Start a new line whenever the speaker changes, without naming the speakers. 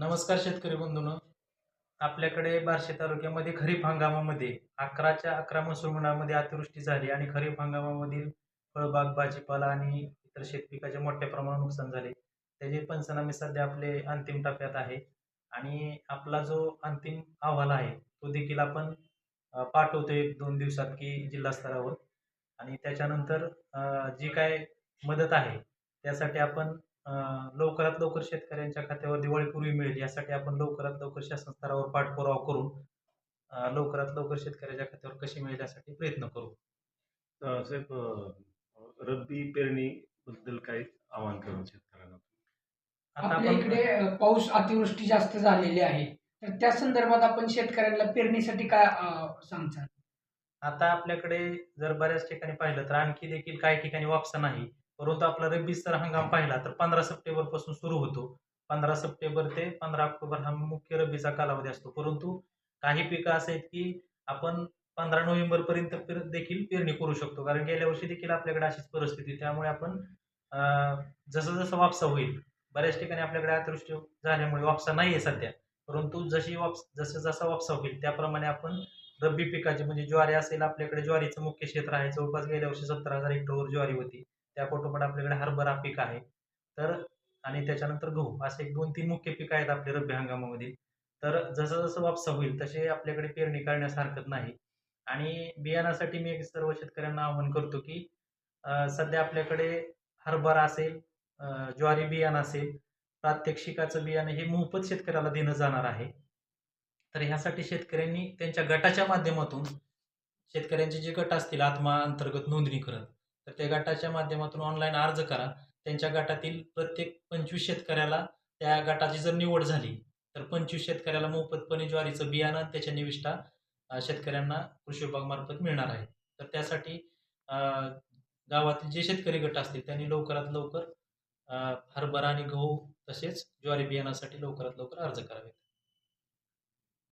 नमस्कार शेतकरी बंधूंनो. आपल्याकडे बार्शी तालुक्यामध्ये खरीप हंगामामध्ये अकराच्या अकरा महसूलमंडळामध्ये अतिवृष्टी झाली आणि खरीप हंगामामधील फळबाग भाजीपाला आणि इतर शेतपिकाचे मोठ्या प्रमाणात नुकसान झाले. त्याचे पंचनामे सध्या आपले अंतिम टप्प्यात आहे आणि आपला जो अंतिम अहवाल आहे तो देखील आपण पाठवतो एक दोन दिवसात की जिल्हा स्तरावर. आणि त्याच्यानंतर जी काय मदत आहे त्यासाठी आपण लवकरात लवकर शेतकऱ्यांच्या खात्यावर दिवाळीपूर्वी मिळेल. यासाठी आपण लवकरात लवकर शासन स्तरावर पाठपुरावा करून लवकरात लवकर शेतकऱ्याच्या खात्यावर कशी मिळेल यासाठी प्रयत्न करू.
साहेब रब्बी पेरणी बद्दल काही आवाहन करून शेतकऱ्यांना.
आता
आपल्या इकडे पाऊस अतिवृष्टी जास्त झालेली आहे. तर त्या संदर्भात आपण शेतकऱ्यांना पेरणीसाठी काय सांगता
आता आपल्याकडे जर बऱ्याच ठिकाणी पाहिलं तर आणखी देखील काही ठिकाणी वापसा नाही. परंतु आपला रब्बी हंगाम पाहिला तर पंधरा सप्टेंबरपासून सुरू होतो. पंधरा सप्टेंबर ते पंधरा ऑक्टोबर हा मुख्य रब्बीचा कालावधी असतो. परंतु काही पिकं असे आहेत की आपण पंधरा नोव्हेंबर पर्यंत पेर- देखील पेरणी करू शकतो. कारण गेल्या वर्षी देखील आपल्याकडे अशीच परिस्थिती त्यामुळे आपण जसं जसं वापसा होईल बऱ्याच ठिकाणी आपल्याकडे अतिवृष्टी झाल्यामुळे वापसा नाही आहे सध्या. परंतु जशी वापस जसं जसा वापसा होईल त्याप्रमाणे आपण रब्बी पिकाची म्हणजे ज्वारी असेल आपल्याकडे ज्वारीचं मुख्य क्षेत्र आहे. जवळपास गेल्या वर्षी सत्तर हजार हेक्टरवर ज्वारी होती. त्या पोटोपाठ आपल्याकडे हरभरा पीक आहे. तर आणि त्याच्यानंतर गहू असे एक दोन तीन मुख्य पिकं आहेत आपले रब्बी हंगामामध्ये. तर जसं जसं वापसा होईल तसे आपल्याकडे पेरणी करण्यास हरकत नाही. आणि बियाणासाठी मी एक सर्व शेतकऱ्यांना आवाहन करतो की सध्या आपल्याकडे हरभरा असेल ज्वारी बियाणं असेल प्रात्यक्षिकाचं बियाणं हे मोफत शेतकऱ्याला देणं जाणार आहे. तर ह्यासाठी शेतकऱ्यांनी त्यांच्या गटाच्या माध्यमातून शेतकऱ्यांचे जे गट असतील आत्मा अंतर्गत नोंदणी करत तर त्या गटाच्या माध्यमातून ऑनलाईन अर्ज करा. त्यांच्या गटातील प्रत्येक पंचवीस शेतकऱ्याला त्या गटाची जर निवड झाली तर पंचवीस शेतकऱ्याला मोफतपणे ज्वारीचं बियाणं त्याच्या निविष्ठा शेतकऱ्यांना कृषी विभागामार्फत मिळणार आहे. तर त्यासाठी गावातील जे शेतकरी गट असतील त्यांनी लवकरात लवकर हरभरा आणि गहू तसेच ज्वारी बियाणासाठी लवकरात लवकर अर्ज करावेत.